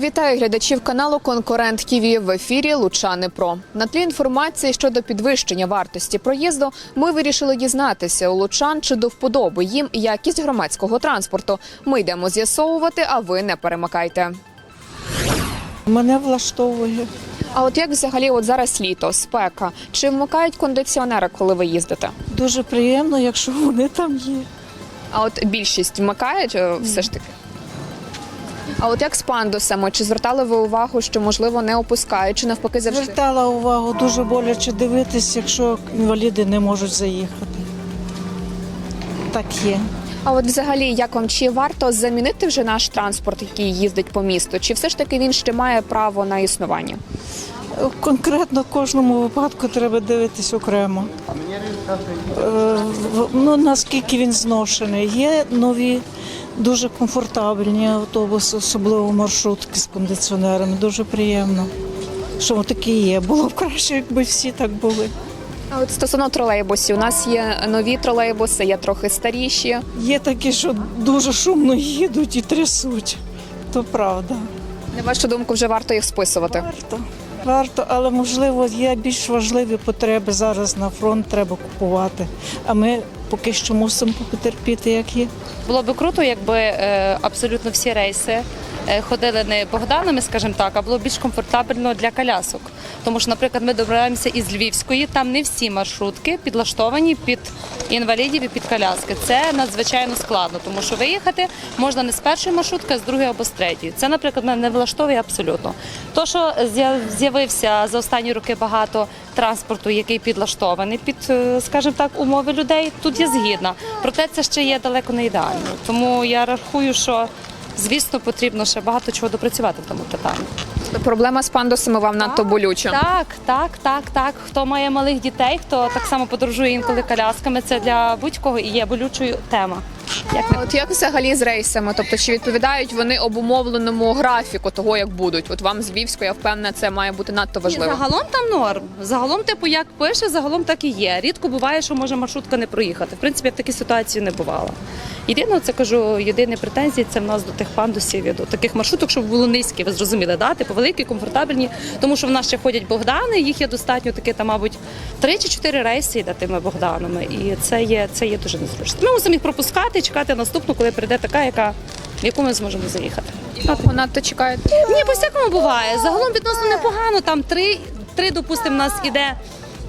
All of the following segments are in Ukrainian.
Вітаю глядачів каналу Конкурент ТІВІ в ефірі Лучани Про. На тлі інформації щодо підвищення вартості проїзду ми вирішили дізнатися у лучан, чи до вподоби їм якість громадського транспорту. Ми йдемо з'ясовувати, а ви не перемикайте. Мене влаштовує. А от як взагалі, от зараз літо, спека, чи вмикають кондиціонери, коли ви їздите? Дуже приємно, якщо вони там є. А от більшість вмикають е, все ж таки. А от як з пандусами? Чи звертали ви увагу, що можливо не опускають, чи навпаки завжди? Звертала увагу, дуже боляче дивитись, якщо інваліди не можуть заїхати. Так є. А от взагалі, як вам чи варто замінити вже наш транспорт, який їздить по місту, чи все ж таки він ще має право на існування? Конкретно в кожному випадку треба дивитись окремо. Е, Ну, наскільки він зношений. Є нові, дуже комфортабельні автобуси, особливо маршрутки з кондиціонерами. Дуже приємно, що такі є. Було б краще, якби всі так були. А от стосовно тролейбусів, у нас є нові тролейбуси, є трохи старіші. Є такі, що дуже шумно їдуть і трясуть. То правда. На вашу думку, вже варто їх списувати. Варто. Варто, але можливо є більш важливі потреби зараз на фронт треба купувати. А ми поки що мусимо потерпіти, як є. Було би круто, якби е, абсолютно всі рейси е, ходили не Богданами, скажімо так, а було більш комфортабельно для колясок. Тому що, наприклад, ми добираємося із Львівської, там не всі маршрутки підлаштовані під інвалідів і під коляски. Це надзвичайно складно, тому що виїхати можна не з першої маршрутки, а з другої або з третьої. Це, наприклад, не влаштовує абсолютно. То, що з'явився за останні роки багато транспорту, який підлаштований під, е, скажімо так, умови людей, тут я згідна. Проте це ще є далеко не ідеально. Тому я рахую, що звісно потрібно ще багато чого допрацювати в тому питанні. Проблема з пандусами вам надто болюча. Так, так, так, так. Хто має малих дітей, хто так само подорожує інколи колясками, це для будь-кого і є болючою тема. Як От як взагалі з рейсами? Тобто, чи відповідають вони обумовленому графіку того, як будуть? От вам з Львівської, я впевнена, це має бути надто Ні, важливо. загалом там норм. Загалом, типу, як пише, загалом так і є. Рідко буває, що може маршрутка не проїхати. В принципі, я в такій ситуації не бувала. Єдине, це кажу, єдині претензії це в нас до тих пандусів і до таких маршруток, щоб було низькі, ви зрозуміли, да? типу великі, комфортабельні, тому що в нас ще ходять Богдани, їх є достатньо таки, там, мабуть, три чи чотири рейси йде тими Богданами. І це є, це є дуже незручно. Ми мусимо їх пропускати, чекати наступну, коли прийде така, яка, в яку ми зможемо заїхати. Довго надто чекаєте? Ні, по всякому буває. Загалом відносно непогано. Там три, три допустимо, у нас іде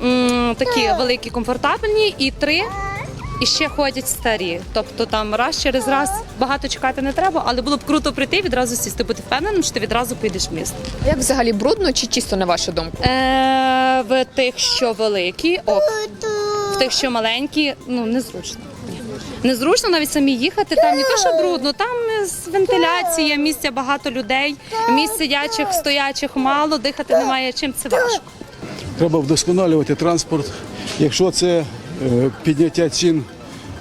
м, такі великі, комфортабельні, і три. І ще ходять старі. Тобто там раз через раз багато чекати не треба, але було б круто прийти і відразу сісти, бути впевненим, що ти відразу поїдеш в місто. Як взагалі брудно чи чисто на вашу думку? Е, в тих, що великі, ок. В тих, що маленькі, ну незручно. Незручно навіть самі їхати. Там не то, що брудно, там з- вентиляція, місця багато людей, місць сидячих, стоячих мало, дихати немає чим. Це важко. Треба вдосконалювати транспорт. Якщо це е, підняття цін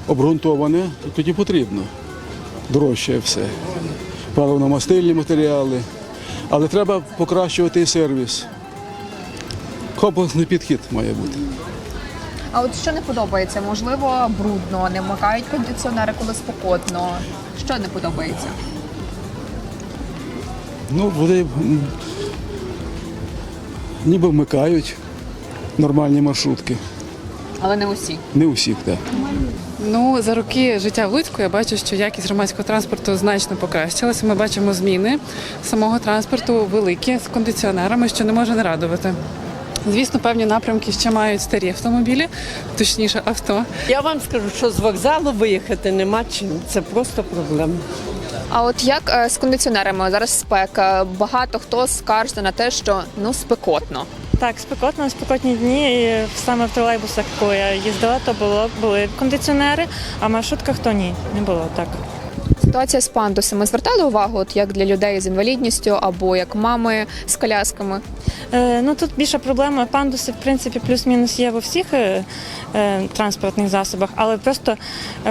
обґрунтоване, то тоді потрібно дорожче все. Паливно-мастильні матеріали. Але треба покращувати і сервіс. Комплексний підхід має бути. А от що не подобається? Можливо, брудно, не вмикають кондиціонери, коли спекотно. Що не подобається? Ну, вони м, ніби вмикають нормальні маршрутки. Але не усі. Не у всіх, так. Ну, за роки життя в Луцьку я бачу, що якість громадського транспорту значно покращилася. Ми бачимо зміни самого транспорту великі з кондиціонерами, що не може не радувати. Звісно, певні напрямки ще мають старі автомобілі, точніше авто. Я вам скажу, що з вокзалу виїхати нема чим. Це просто проблема. А от як е, з кондиціонерами зараз спека? Багато хто скаржиться на те, що ну спекотно. Так, спекотно, спекотні дні. І саме в тролейбусах, коли я їздила, то було були кондиціонери, а в маршрутках то ні, не було так. Ситуація з пандусами звертали увагу, от як для людей з інвалідністю або як мами з колясками. Е, ну тут більша проблема. Пандуси, в принципі, плюс-мінус є в усіх е, е, транспортних засобах, але просто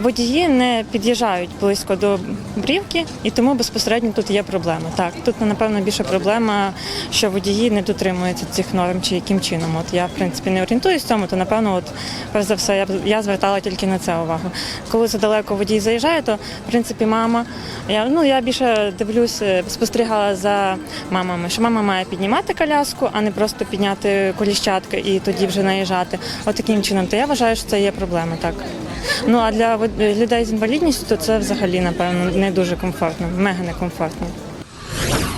водії не під'їжджають близько до брівки, і тому безпосередньо тут є проблема. Так, тут напевно більша проблема, що водії не дотримуються цих норм чи яким чином. От я в принципі не орієнтуюсь в цьому, то напевно, от перш за все, я я звертала тільки на це увагу. Коли задалеко водій заїжджає, то в принципі мама. Мама. Я, ну, я більше дивлюсь, е, спостерігала за мамами, що мама має піднімати коляску, а не просто підняти коліщатки і тоді вже наїжджати. От таким чином, то я вважаю, що це є проблема, так. Ну а для людей з інвалідністю то це взагалі, напевно, не дуже комфортно, мега некомфортно.